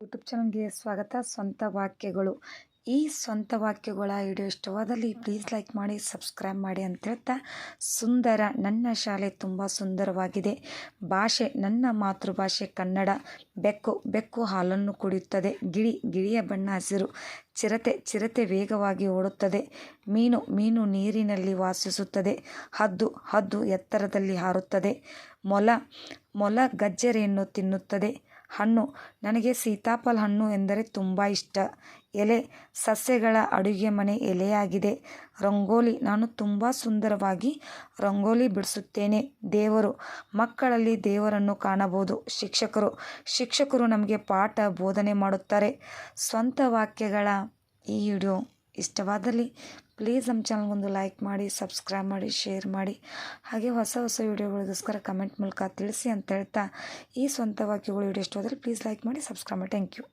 YouTube ಚಾನಲ್ಗೆ ಸ್ವಾಗತ. ಸ್ವಂತ ವಾಕ್ಯಗಳು. ಈ ಸ್ವಂತ ವಾಕ್ಯಗಳ ವಿಡಿಯೋ ಇಷ್ಟವಾದಲ್ಲಿ ಪ್ಲೀಸ್ ಲೈಕ್ ಮಾಡಿ ಸಬ್ಸ್ಕ್ರೈಬ್ ಮಾಡಿ ಅಂತ ಹೇಳ್ತಾ ಸುಂದರ ನನ್ನ ಶಾಲೆ ತುಂಬ ಸುಂದರವಾಗಿದೆ. ಭಾಷೆ, ನನ್ನ ಮಾತೃಭಾಷೆ ಕನ್ನಡ. ಬೆಕ್ಕು ಬೆಕ್ಕು ಹಾಲನ್ನು ಕುಡಿಯುತ್ತದೆ. ಗಿಳಿ, ಗಿಳಿಯ ಬಣ್ಣ ಹಸಿರು. ಚಿರತೆ ಚಿರತೆ ವೇಗವಾಗಿ ಓಡುತ್ತದೆ. ಮೀನು ಮೀನು ನೀರಿನಲ್ಲಿ ವಾಸಿಸುತ್ತದೆ. ಹದ್ದು ಹದ್ದು ಎತ್ತರದಲ್ಲಿ ಹಾರುತ್ತದೆ. ಮೊಲ ಮೊಲ ಗಜ್ಜರಿಯನ್ನು ತಿನ್ನುತ್ತದೆ. ಹಣ್ಣು. ನನಗೆ ಸೀತಾಫಲ ಹಣ್ಣು ಎಂದರೆ ತುಂಬ ಇಷ್ಟ. ಎಲೆ ಸಸ್ಯಗಳ ಅಡುಗೆ ಮನೆ ಎಲೆಯಾಗಿದೆ. ರಂಗೋಲಿ ನಾನು ತುಂಬ ಸುಂದರವಾಗಿ ರಂಗೋಲಿ ಬಿಡಿಸುತ್ತೇನೆ. ದೇವರು, ಮಕ್ಕಳಲ್ಲಿ ದೇವರನ್ನು ಕಾಣಬಹುದು. ಶಿಕ್ಷಕರು ಶಿಕ್ಷಕರು ನಮಗೆ ಪಾಠ ಬೋಧನೆ ಮಾಡುತ್ತಾರೆ. ಸ್ವಂತ ವಾಕ್ಯಗಳ ಈ ವಿಡಿಯೋ ಇಷ್ಟವಾದಲ್ಲಿ ಪ್ಲೀಸ್ ನಮ್ಮ ಚಾನಲ್ಗೊಂದು ಲೈಕ್ ಮಾಡಿ, ಸಬ್ಸ್ಕ್ರೈಬ್ ಮಾಡಿ, ಶೇರ್ ಮಾಡಿ. ಹಾಗೆ ಹೊಸ ಹೊಸ ವೀಡಿಯೋಗಳಿಗೋಸ್ಕರ ಕಮೆಂಟ್ ಮೂಲಕ ತಿಳಿಸಿ ಅಂತ ಹೇಳ್ತಾ ಈ ಸ್ವಂತ ವಾಕ್ಯಗಳು ವಿಡಿಯೋ ಇಷ್ಟವಾದಲ್ಲಿ ಪ್ಲೀಸ್ ಲೈಕ್ ಮಾಡಿ, ಸಬ್ಸ್ಕ್ರೈಬ್ ಮಾಡಿ. Thank you.